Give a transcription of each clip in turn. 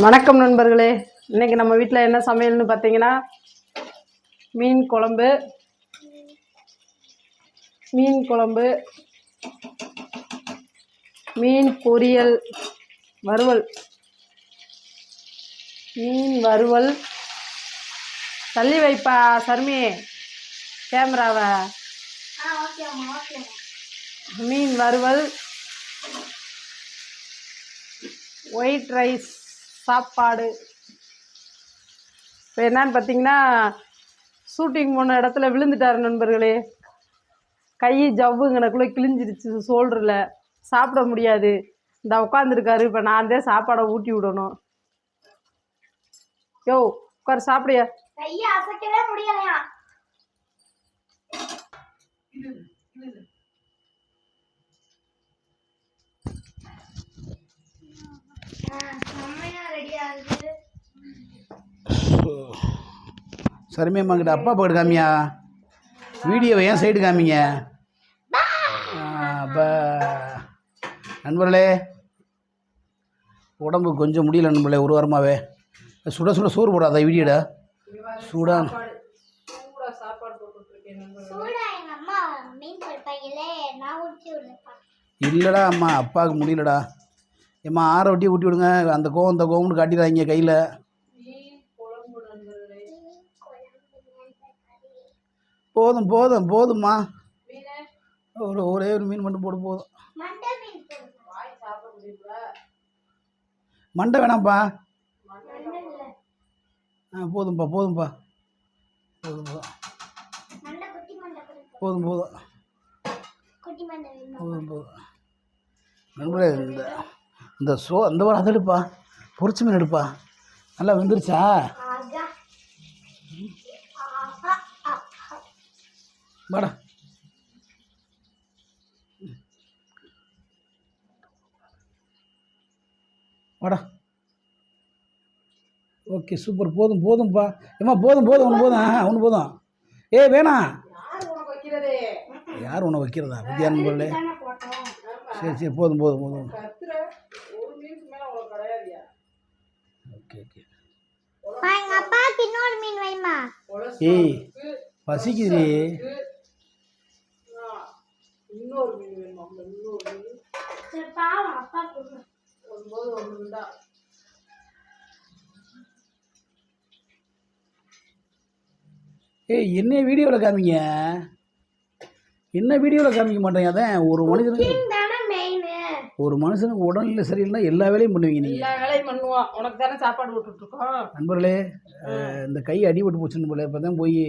வணக்கம் நண்பர்களே. இன்னைக்கு நம்ம வீட்டில் என்ன சமையல்னு பார்த்தீங்கன்னா மீன் குழம்பு மீன் குழம்பு மீன் பொரியல் வறுவல். மீன் வறுவல். தள்ளி வைப்பா சர்மி. கேமராவை. மீன் வறுவல். White rice. சாப்பாடு. இப்போ என்னன்னு பார்த்தீங்கன்னா ஷூட்டிங் போன இடத்துல விழுந்துட்டார் நண்பர்களே. கை ஜவ்வுங்கனக்குள்ளே கிழிஞ்சிருச்சு சோல்டரில் சாப்பிட முடியாது. இந்த உட்காந்துருக்காரு இப்போ நான் தான் சாப்பாடை ஊட்டி விடணும். யோ உட்கார் சாப்பிடியா? கையை அசைக்கவே முடியலையா? செம்மையா ரெடி ஆகுது சரிமையம்மா கிட்ட அப்பா பக்கத்து காமியா? வீடியோவை ஏன் சைடு காமிங்க? அப்போ நண்பர்களே உடம்பு கொஞ்சம் முடியல நண்பர்களே ஒரு வாரமாகவே சுட சுட சோறு போடாத வீடியோட. சூடா. சூடா எங்க அம்மா மீன் கொடுப்பாங்களே நான் ஊற்றி விடுறேன் இல்லைடா அம்மா அப்பாவுக்கு முடியலடா. ஏம்மா ஆற ஒட்டி ஊட்டி விடுங்க. அந்த கோவம் இந்த கோவம்னு காட்டிடுறாங்க கையில். போதும் போதும் போதும்மா. ஒரு ஒரே ஒரு மீன் மட்டும் போடு போதும். மண்டை வேணாம்ப்பா. ஆ போதும்ப்பா போதும்ப்பா. போதும் போதும். போதும் போதும். போதும் போதும். நண்பரே இந்த இந்த சோ அந்த வாரம் அதை எடுப்பா. பொரிச்சு மீன் எடுப்பா. நல்லா வெந்துருச்சா? வாடா. வாடா. Okay super. போதும் போதும்ப்பா ஏம்மா போதும் போதும் ஒன்று போதும். ஒன்று போதும். ஏ வேணாம் யார் உன்னை வைக்கிறதா? போட்டோம் சரி சரி போதும் போதும் போதும். Okay okay. எங்க இன்னொரு மீன் வைமா ஏய் பசிக்குதுடி. இன்னொரு மீன் வேணுமா? இன்னொரு மீன். சரி பாவம் அப்பா கொடுங்க. ஒன்பது ஒன்று தான் ஏய் என்ன வீடியோவில் காமிங்க என்ன வீடியோவில் காமிக்க மாட்டேங்க அதான் ஒரு மனுஷனுக்கு மீன் தானே மெயின் ஒரு மனுஷனுக்கு உடல்நிலை சரியில்லைனா எல்லா வேலையும் பண்ணுவீங்க நீங்கள் எல்லா வேலையும் பண்ணுவோம் உனக்கு தானே சாப்பாடு விட்டுட்டு இருக்கோம் நண்பர்களே இந்த கை அடிபட்டு போச்சுன்னு போல. இப்போ தான் போய்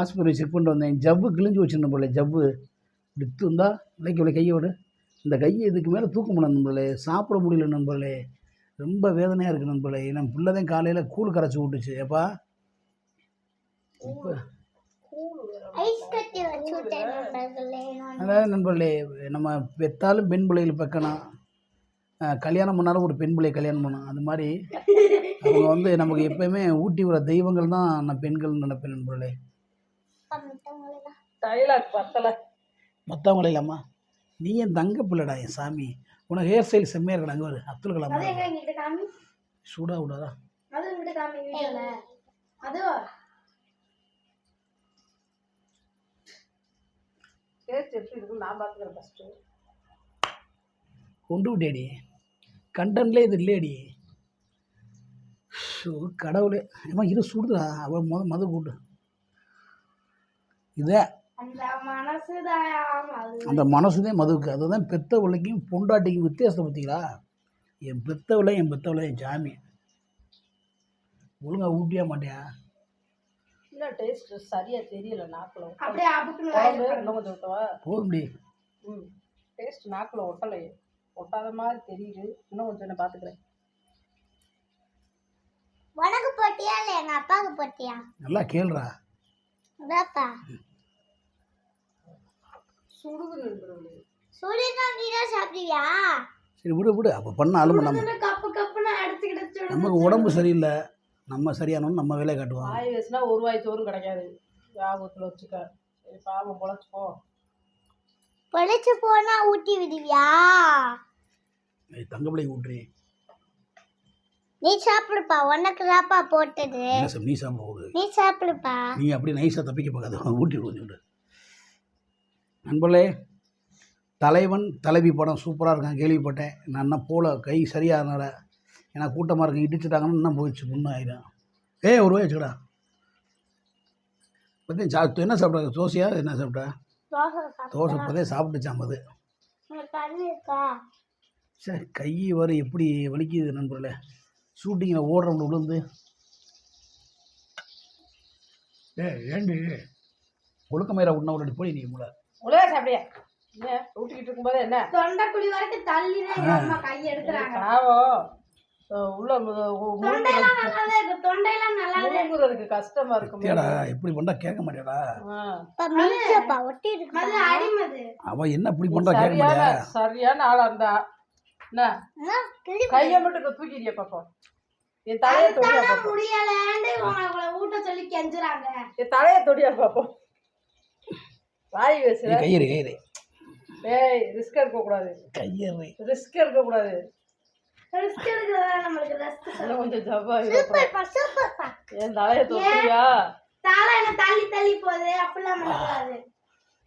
ஆஸ்பத்திரி செக் பண்ணிட்டு வந்தேன். ஜவ்வு கிழிஞ்சு வச்சுருந்தேன் போல ஜவ்வு. இப்படி தூந்தா விலைக்கு விலை கையை விடு. இந்த கையை இதுக்கு மேலே தூக்க முடியல நண்பர்களே சாப்பிட முடியல நண்பர்களே. ரொம்ப வேதனையாக இருக்குது நண்பர்களே. என் பிள்ளை தான் காலையில் கூழ் கரைச்சி விட்டுச்சு ஏப்பா? இப்போ ஐஸ் கட்டி வச்சு விட்டேன் நண்பர்களே நான் அதாவது நண்பர்களே. நம்ம பெத்தாலும் பெண் பிள்ளைகள் பெக்கணும் கல்யாணம் பண்ணாலும் ஒரு பெண் பிள்ளை கல்யாணம் பண்ணணும். அது மாதிரி அவங்க வந்து நமக்கு எப்பயுமே ஊட்டி வர தெய்வங்கள் தான் நான் பெண்கள் நினைப்பேன் நண்பர்களே. மற்றவங்கள இல்லாமா நீ என் தங்க பிள்ளைடா என் சாமி? உனக்கு ஹேர் ஸ்டைல் செம்மையாக இருக்கடா அங்கே ஒரு அப்துல் கலாம் அது எங்க இங்கிட்ட காமி சூடாக விடாதா டேஸ்ட் எப்படி இருக்குன்னு நான் பார்த்துக்கிறேன் ஃபஸ்ட்டு கொண்டு விட்டேடி. கண்டன்ட்லேயே இது இல்லையடி. ஷோ கடவுளே. ஏமா இது சுடுதுடா. அவள் முத மத கூட்டு இதே. அந்த மனசுதான் மதுவுக்கு. அதுதான் பெத்த பிள்ளைக்கும் பொண்டாட்டிக்கும் வித்தியாசத்தை பார்த்தீங்களா என் பெத்தவளை என் பெத்தவளை என் சாமி. ஒழுங்கா ஊட்டியா மாட்டியா? இல்லை டேஸ்ட் சரியா தெரியல நாக்கில் அப்படியே அபுக்குன்னு இன்னும் கொஞ்சம் ஊற்றவா போதும்டி ம். டேஸ்ட் நாக்கில் ஒட்டலையே. ஒட்டாத மாதிரி தெரியுது. இன்னும் கொஞ்சம் என்ன பார்த்துக்கிறேன் உனக்கு போட்டியா இல்ல எங்க அப்பாவுக்கு போட்டியா? நல்லா கேளுடா. இதாப்பா சுடுது சுடுனா நீ தான் சாப்பிடுவியா? சரி விடு விடு. அப்போ பண்ண அலும்பு நம்ம கப்பு கப்புன்னு அடிச்சுக்கிட்டு நமக்கு உடம்பு சரியில்லை. நம்ம சரியானோன்னு நம்ம வேலையை காட்டுவோம் வாய் வச்சுனா ஒரு வாய் சோறும் கிடைக்காது. ஞாபகத்தில் வச்சுக்க. சரி பாவம் பொழைச்சிப்போ பொழைச்சு போனா ஊட்டி விடுவியா? தங்க பிள்ளை ஊட்டுறி. நீ சாப்பிடுப்பா. உனக்கு தாப்பா போட்டது. என்ன சார் நீ சாப்பிட போகுது? நீ சாப்பிடுப்பா. நீ அப்படியே நைஸாக தப்பிக்க பார்க்காத ஊட்டி கொஞ்சம் விடு. நண்பர்களே தலைவன் தலைவி படம் சூப்பராக இருக்கான் கேள்விப்பட்டேன். நான் இன்னும் போல கை சரியாகனால ஏன்னா கூட்டமாக இருக்கு இடிச்சிட்டாங்கன்னு இன்னும் போயிடுச்சு புண்ணு ஆயிடும் ஏய் ஒரு ரூபாய் வச்சுக்கடா. பற்றி சா என்ன சாப்பிட்ற தோசையா என்ன சாப்பிட்டா? தோசை இப்போதே சாப்பிட்டு தண்ணி இருக்கா? சரி கை வர எப்படி வலிக்குது நண்பர்களே? ஷூட்டிங்கில் ஓடுறவங்க விழுந்து ஏ ஏண்டி? ஒழுக்கமயிரா உண்ணவரோட போய் நீ முட உலக சாப்பிடியா என்ன ஊட்டிக்கிட்டு இருக்கும்போது என்ன? தொண்டைக்குழி வரைக்கும் தள்ளி தான் எங்க அம்மா கை எடுக்கிறாங்க. அஹ் உள்ள முழுங்குறதுக்கு கஷ்டமா இருக்கும் ஏடா இப்படி பண்ணா கேட்க அடிமது அவ என்ன இப்படி பண்றா கேட்க சரியான ஆளா இருந்தா. என்ன? கையை மட்டும் தூக்கிறிய பாப்போம் என் தலையை தொடியா பாப்போம் முடியலன்னு உங்களை ஊட்ட சொல்லி கெஞ்சுறாங்க. என் தலையை தொடியா பாப்போம் வாய் பேசுற. ஏய், ரிஸ்க் எடுக்க கூடாது ரிஸ்க் எடுக்க கூடாது ரெஸ்ட் எடுக்கிறதா நம்மளுக்கு ரெஸ்ட் இன்னும் கொஞ்சம் ஜவ்வா சூப்பர்ப்பா சூப்பர்ப்பா என் தலையை தொட்டியா தலை என்ன தள்ளி தள்ளி போகுது? அப்படிலாம் பண்ணக்கூடாது.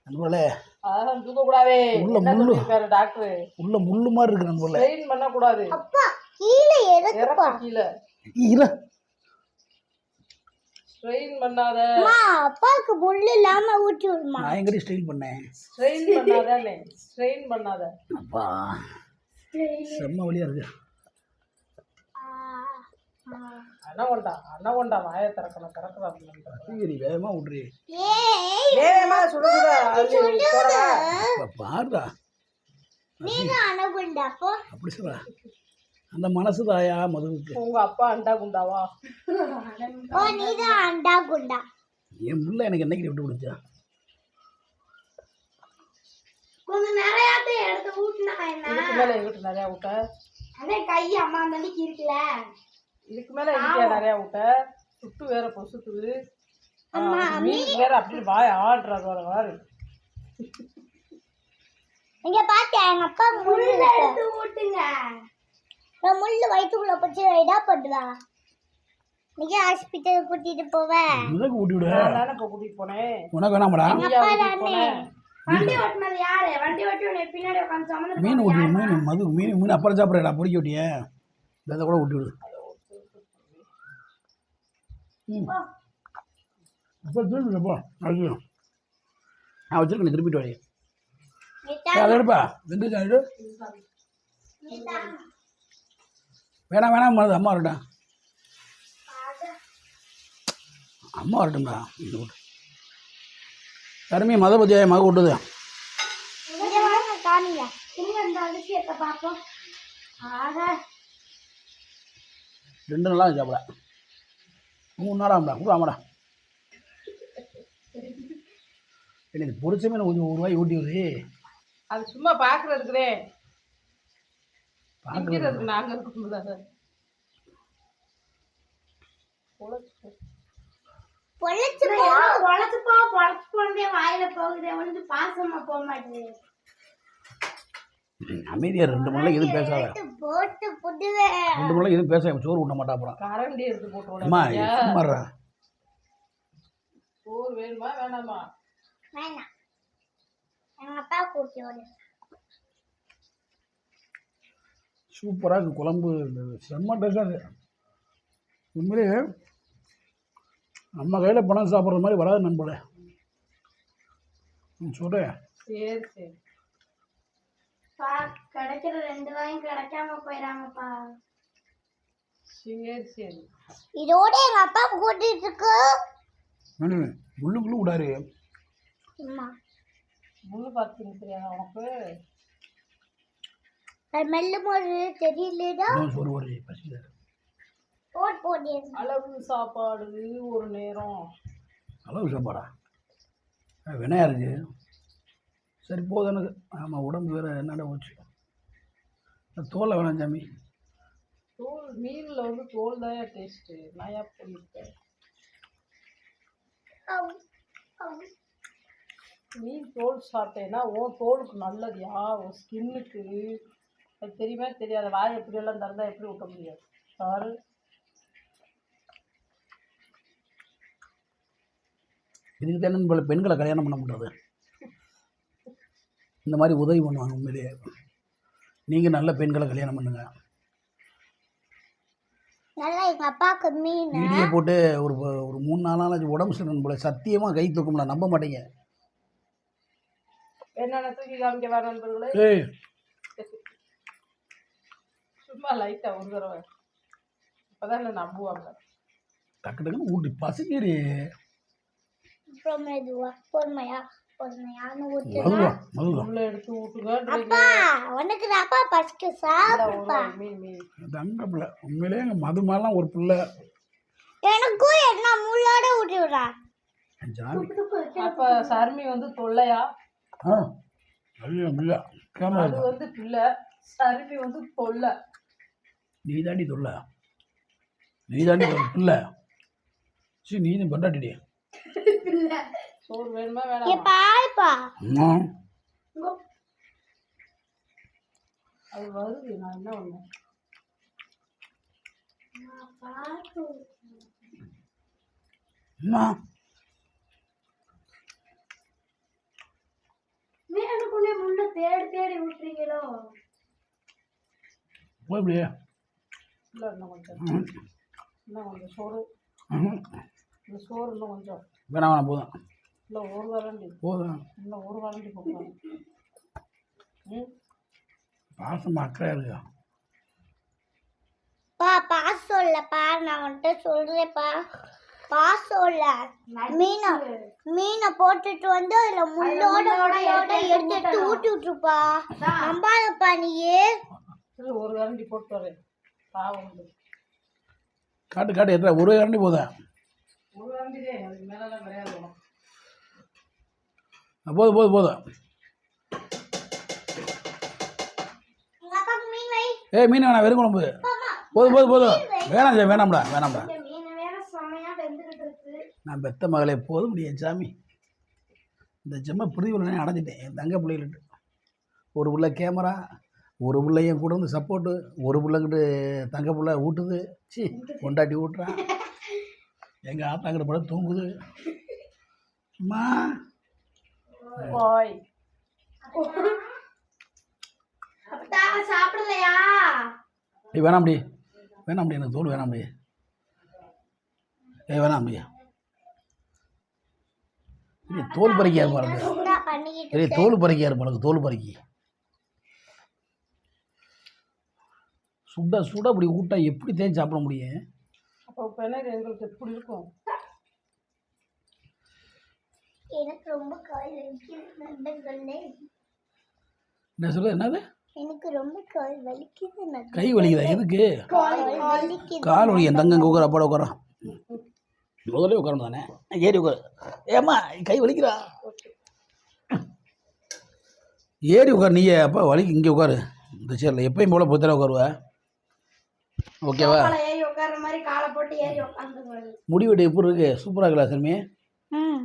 நண்பர்களே அதெல்லாம் தூக்க கூடாதே உள்ள முள்ளு. சொல்லிருக்காரு டாக்டர்? உள்ள முள்ளு மாதிரி இருக்கு நண்பர்களே. ட்ரெயின் பண்ண கூடாது அப்பா கீழே எதுக்குப்பா இறக்க கீழே. இல்ல ஸ்ட்ரெயின் பண்ணாத. அம்மா அப்பாவுக்கு முள்ளு இல்லாம ஊட்டி விடுமா? நான் எங்கடி ஸ்டைல் பண்ணேன். ஸ்ட்ரெயின் பண்ணாதானே ஸ்ட்ரெயின் பண்ணாத. அப்பா செம்ம வழியா இருக்கு. அனகொண்டா அனகொண்டா வாயை திறக்கணும் திறக்கணும் வேகமா விட்றி. ஏய் வேகமா அள்ளி போடவா? பாருடா. நீதான் அனகுண்டா அப்போ அப்படி சொல்றா. அந்த மனசு தாயா மதுவுக்கு. உங்க அப்பா அண்டா குண்டாவா? ஓ நீதான் அண்டா குண்டா. என் புள்ள எனக்கு என்னைக்கு விட்டு பிடிச்சா கொஞ்சம் நிறையாத்த எடுத்து ஊட்டினா என்ன? எங்கிட்ட நிறைய விட்ட அதே கை அம்மா தண்ணிக்கு இருக்குல்ல. இதுக்கு மேல எங்கிட்ட நிறைய விட்ட சுட்டு வேற பொசுக்குது. மீன் வேற அப்படியே வாய் ஆடுறது வர வாரு இங்க பாத்தியா எங்க அப்பா முள்ளு எடுத்து ஊட்டுங்க. முள்ளு வயிற்றுக்குள்ள போச்சு இதா பண்ணுதா நீங்க ஹாஸ்பிட்டல் கூட்டிட்டு போவேன் உனக்கு ஊட்டி விடு நான் தானே இப்போ கூட்டிட்டு போனேன் உனக்கு வேணாமடா. கூட்டிட்டு போனேன் வண்டி ஓட்டுனது யாரு? வண்டி ஓட்டி உன்னை பின்னாடி உட்காந்து சுமந்து மீன் விடு, மீன் மது மீன் மீன் அப்புறம் சாப்பிட்றா பொறிக்க விட்டியே இதை கூட ஊட்டி விடு அப்போ திருப்பி போ. அது நான் வச்சிருக்கேன் வாடி. ஏய், அதை எடுப்பா வேணாம் வேணாம் அம்மா வரட்டும். அம்மா வரட்டும்டா. இந்த விட்டு கருமி மத பத்தியா மக விட்டுது இங்க வாங்க காமிங்க. மூணு நாளாக ஆமாடா கூட ஆமாடா எனக்கு பொரிச்ச மீன் கொஞ்சம் ஒரு ரூபாய் ஊட்டி அது சும்மா பாக்குறதுக்குதே. பார்க்குறது திங்கிறதுக்கு நாங்க இருக்கோம்ல பொழைச்சு போ. பொழைச்சு போ. பொழைச்சு போனதே வாயில போகுதே வந்து பாசமா போக மாட்டேங்குது. அமைதியாக ரெண்டு மணி எதுவும் பேசாத. போட்டு ரெண்டு மணி எதுவும் பேச சோறு விட மாட்டா அப்புறம் கரண்டி எடுத்து போட்டு அம்மா சும்மாறா சோறு வேணுமா வேணாமா? வேணாம். எங்க அப்பா கூட்டி விடு சூப்பராக இருக்குது குழம்பு. செம்ம டேஸ்டாக உண்மையிலே நம்ம கையில் பணம் சாப்பிட்ற மாதிரி வராது நண்பர்களே. ம் சொல்கிறேன் சரி சரி. கிடைக்கிற ரெண்டு வாயும் கிடைக்காம போயிடாமப்பா சரி சரி. இதோட எங்க அப்பா கூட்டிட்டு இருக்கு. வேணும் முள்ளுக்குள்ளே விடாரு அம்மா. முள்ளு பார்த்துங்க தெரியாதா உனக்கு? அது மெல்லும் போது தெரியலடா சோறு வருது பசியில் போட். போட்டு அளவு சாப்பாடு ஒரு நேரம். அளவு சாப்பாடா? வினையா இருக்கு சரி போதும் எனக்கு. ஆமாம் உடம்பு வேறு என்னடா போச்சு. தோலை வேணாம் சாமி. தோல் மீனில் வந்து தோல் தான் டேஸ்ட்டு நான் ஏன் பண்ணியிருக்கேன் மீன் தோல் சாப்பிட்டேன்னா உன் தோலுக்கு நல்லது. யா உன் ஸ்கின்னுக்கு அது தெரியுமே? தெரியாது? வாய் எப்படியெல்லாம் திறந்தால் எப்படி ஊட்ட முடியாது சாரு இதுக்கு தானே பெண்களை கல்யாணம் பண்ண முடியாது இந்த மாதிரி உதவி பண்ணுவாங்க உண்மையிலேயே. நீங்கள் நல்ல பெண்களை கல்யாணம் பண்ணுங்க. நல்லா எங்க அப்பாவுக்கு மீன். வீடியோ போட்டு ஒரு ஒரு மூணு நாளாச்சு உடம்பு சரியில்லை போல. சத்தியமாக கை தூக்க முடியல நம்ப மாட்டீங்க. என்னென்ன தூக்கி காமிக்க வேற நண்பர்களே? ஏய். சும்மா லைட்டா ஒரு தடவை. அப்பதான் என்ன நம்புவாங்க. டக்கு டக்குன்னு ஊட்டி பசிக்கிறி பொறுமையா. பொறுமையான்னு ஊத்துனா மதுவா மதுவா உள்ள எடுத்து ஊட்டுங்க அப்பா உனக்கு அப்பா பசிக்கு சாப்பிடுப்பா. மீன் மீன். தங்க பிள்ளை. உண்மையிலேயே எங்கள் மது மாதிரிலாம் ஒரு பிள்ளை. எனக்கும் என்ன முள்ளோட ஊட்டி விடுறா அப்ப சர்மி வந்து தொல்லையா? பிள்ளை அது வந்து பிள்ளை. சர்மி வந்து தொல்லை. நீ தாண்டி தொல்லை. நீ தாண்டி பிள்ளை. சரி நீ தான் கொண்டாட்டிடி சோறு வேணுமா வேணாமா? பாருப்பா அது வருது நான் என்ன ஒண்ணு அம்மா மீனுக்குள்ளே முள்ள தேடி தேடி விட்டுறீங்களோ? போய் இப்படியே இல்லை இன்னும் கொஞ்சம். இன்னும் கொஞ்சம் சோறு. இந்த சோறு இன்னும் கொஞ்சம். வேணாம் வேணாம் போதும். இல்லை ஒரு வரண்டி. போதும். இன்னும் ஒரு வரண்டி போடுவாங்க ம்? பாசம் அக்கறையாக இருக்கா? பா பாசம் இல்லப்பா நான் உன்கிட்ட பாசம் இல்ல மீனை மீனை போட்டுட்டு வந்து அதுல முள்ளோட முள்ளோட எடுத்து எடுத்து ஊட்டி விட்டுருப்பா நம்பாதப்பா நீயே ஒரு வரண்டி போட்டு வரேன். பாவம். காட்டு காட்டு எத்தனை? ஒரு கரண்டி போதும் ஒரு அதுக்கு மேலெல்லாம் கிடையாது போதும் போதும் போதும். ஏய் மீன் வேணாம் வெறும் குழம்பு. போதும் போதும் போதும். வேணாம் சார் வேணாம்டா வேணாம்டா நான் பெத்த மகளே போதும் முடியும் சாமி. இந்த செம்ம பிரிவுல அடைஞ்சிட்டேன். என் தங்க பிள்ளைகிட்ட ஒரு புள்ள கேமரா ஒரு புள்ள என் கூட வந்து சப்போர்ட்டு ஒரு புள்ளங்கிட்டு தங்க புள்ள ஊட்டுது. சி கொண்டாட்டி ஊட்டுறான் எங்கள் ஆத்தாங்கிட்ட படம் தூங்குது. அம்மா போய். சாப்பிடலையா? ஏய் வேணாம்டி வேணாம்டி எனக்கு தோல் வேணாம்டி ஏய் வேணாம்டி இல்லை தோல் சூடா பண்ணிக்கிட்டு இல்லை தோல் பறிக்கையா இருப்பாளுங்க தோல் பறிக்கி. சுட சுட அப்படி ஊட்டா எப்படி தேன் சாப்பிட முடியும்? அப்போ எங்களுக்கு? எப்படி இருக்கும்? எனக்கு ரொம்ப கால் வலிக்குது நண்பர்களே என்ன சொல்ல என்னது? எனக்கு ரொம்ப கால் வலிக்குது நண்பர்களே. கை வலிக்குதா எதுக்கு? கால் வலிக்குது கால் வலி என் தங்க உட்கார அப்பாட உட்காரான் முதல்ல உட்காரணும் தானே ஏறி உட்காரு. ஏம்மா கை வலிக்கிறா ஏறி உட்காரு நீயே அப்பா வலிக்கு இங்கே உட்காரு. இந்த சேரில் எப்பயும் போல பொத்தல உட்காருவ. ஓகேவா ஏறி உட்கார்ற மாதிரி காலை போட்டு ஏறி உட்காந்து முடி வெட்டு எப்படி இருக்கு? சூப்பராக இருக்கலா சர்மி ம்.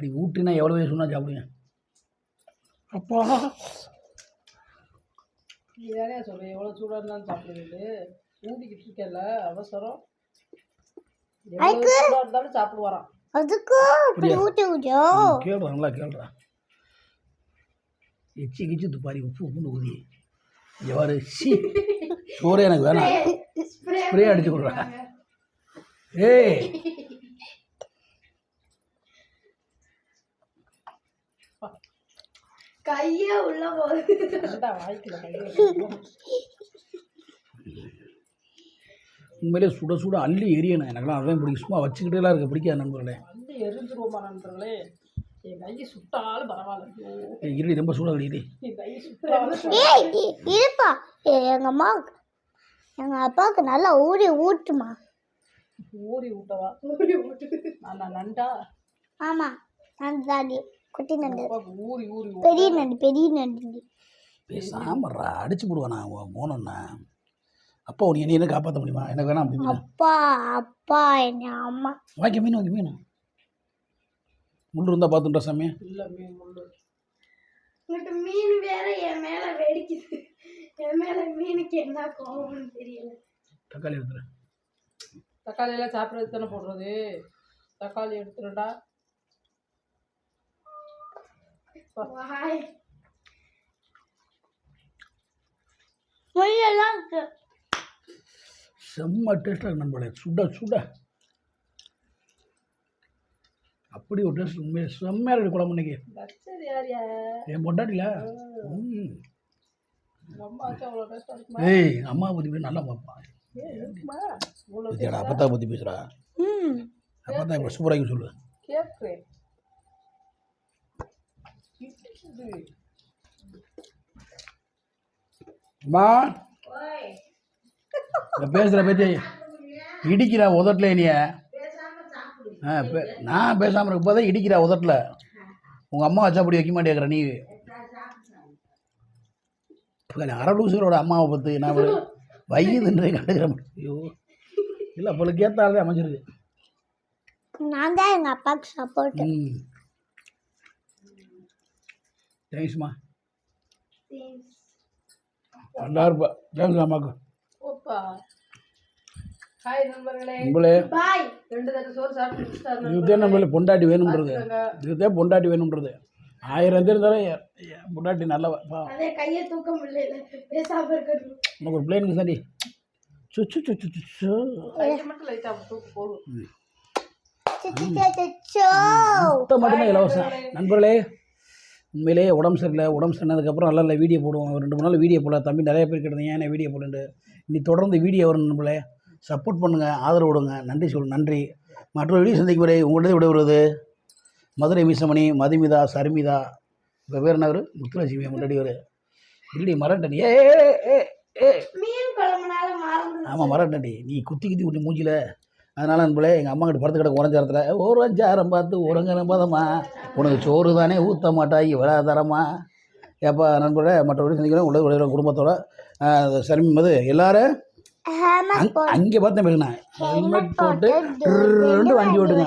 அடி ஊட்டினா எவ்வளோ பேர் சொன்னால் சாப்பிடுங்க. அப்பா. நீ தானே சொல்ற எவ்வளோ சூடாக இருந்தாலும் சாப்பிடுறது ஊதிக்கிட்டு இருக்கல அவசரம். எவ்வளோ சூடாக இருந்தாலும் சாப்பிட்டு வரான் அதுக்கு நல்லா கேள்றா எச்சி கிச்சி துப்பாரி உப்பு உப்புன்னு ஊதி. எவ்வாறு சி. சோறே எனக்கு வேணாம். ஸ்ப்ரே அடிச்சு கொடுறா. ஏய் கையே உள்ள போகுது உண்மையிலே சுட சுட அள்ளி எரியணும். எனக்கெல்லாம் அதான் பிடிக்கும். சும்மா வச்சுக்கிட்டேலாம் இருக்க பிடிக்காது நண்பர்களே. வந்து எரிஞ்சிருவோமா நண்பர்களே? என் கையை சுட்டாலும் பரவாயில்ல. இருடி ரொம்ப சூடாக இ- இருப்பா. ஏய், எங்க அம்மாவுக்கு எங்க அப்பாவுக்கு நல்லா ஊறி ஊட்டுமா. ஊறி விட்டவா ஊறி விட்டு நான் நண்டா? ஆமா நண்டு தாண்டி குட்டி நண்டு. பெரிய நண்டு பெரிய நண்டு. பேசாமறா அடிச்சு போடுவேன் நான் போனோன்னா அப்பா உனக்கு என்ன என்ன காப்பாற்ற முடியுமா? எனக்கு வேணாம் அப்படி அப்பா அப்பா என்ன அம்மா. வாங்கி மீன் வாங்கி மீன். முள் இருந்தால் பார்த்துட்டா சாமி. இல்ல மீன் முள்ளு இங்கிட்ட மீன் வேற என் மேல வெடிக்குது. என் மேல மீனுக்கு என்ன கோவம்னு தெரியல. தக்காளி எடுத்துறேன் தக்காளி எல்லாம் சாப்பிட்றதுக்கு தானே போடுறது? தக்காளி எடுத்துருடா முள்ளெல்லாம் இருக்கு செம்ம டேஸ்ட்டாக நண்பர்களே. சுட சுட. அப்படி ஒரு டேஸ்ட் உண்மையாக செம்மையாக இருக்குது குழம்பு இன்னைக்கு. என் பொண்டாட்டில? ஏய் அம்மா பற்றி பேர் நல்லா பார்ப்பான் அப்பத்தா பற்றி பேசுகிறா ம் அப்பத்தா இப்போ சூப்பராக சொல்லு. நான் பேசுகிற பற்றி இடிக்கிறா உதட்டில் நீ. ஆ நான் பேசாமல் இருக்க போதே இடிக்கிறா உதட்டில். உங்கள் அம்மா வச்சா அப்படி வைக்க மாட்டேங்கிற நீ. இப்போ அரை லூசரோட அம்மாவை பற்றி நான் வயிறுன்றே கண்டுக்கிற ஐயோ. இல்லை அவளுக்கு ஏற்றாலே அமைஞ்சிருக்கு. நான் தான் எங்கள் அப்பாவுக்கு சப்போர்ட் ம். தேங்க்ஸ்மா நல்லா இருப்பா தேங்க்ஸ் முடிச்சிட்டாரு இதுதான் நம்மள பொண்டாட்டி வேணுன்றது இதுதான் பொண்டாட்டி வேணுன்றது ஆயிரம் பேர் இருந்தாலும் பொண்டாட்டி நல்லவ கையை தூக்க முடியல. உனக்கு ஒரு பிளேனுக்கு சண்டி. சுச்சு சுச்சு சுச்சு மட்டும் இலவசம். நண்பர்களே. உண்மையிலேயே உடம்பு சரியில்லை உடம்பு சரியானதுக்கப்புறம் நல்ல நல்ல வீடியோ போடுவோம் ரெண்டு மூணு நாள் வீடியோ போடல தம்பி நிறைய பேர் கேட்டீங்க ஏன் வீடியோ போடுண்டு இனி தொடர்ந்து வீடியோ வரும் நண்பர்களே. சப்போர்ட் பண்ணுங்கள் ஆதரவு விடுங்க நன்றி சொல் நன்றி. மற்றொரு வீடியோ சந்திக்கும் வரை உங்களிடம் விடைபெறுவது மதுரை மீசமணி மதுமிதா சர்மிதா. இப்போ பேர் என்ன முத்துலட்சுமி முன்னாடி ஒரு இல்லடி மரண்டடி ஏ ஆமாம் மரண்டடி நீ குத்தி குத்தி விட்டு மூஞ்சில. அதனால் நண்பர்களே எங்கள் அம்மா கிட்ட படுத்து கிடக்கு உடஞ்சாரத்தில் ஒரு அஞ்சாரம் பார்த்து உறங்கின பதமா உனக்கு சோறு தானே ஊற்ற மாட்டாய் இவ்வளோ தரமா ஏப்பா நண்பர்களே மற்றபடி சந்திக்கிறேன் உள்ள உடைய குடும்பத்தோட ஆஹ், சரி மது எல்லாரும் அங் அங்கே பார்த்தேன் பேசுனேன் ஹெல்மெட் போட்டு ரெண்டு வண்டி ஓட்டுங்க.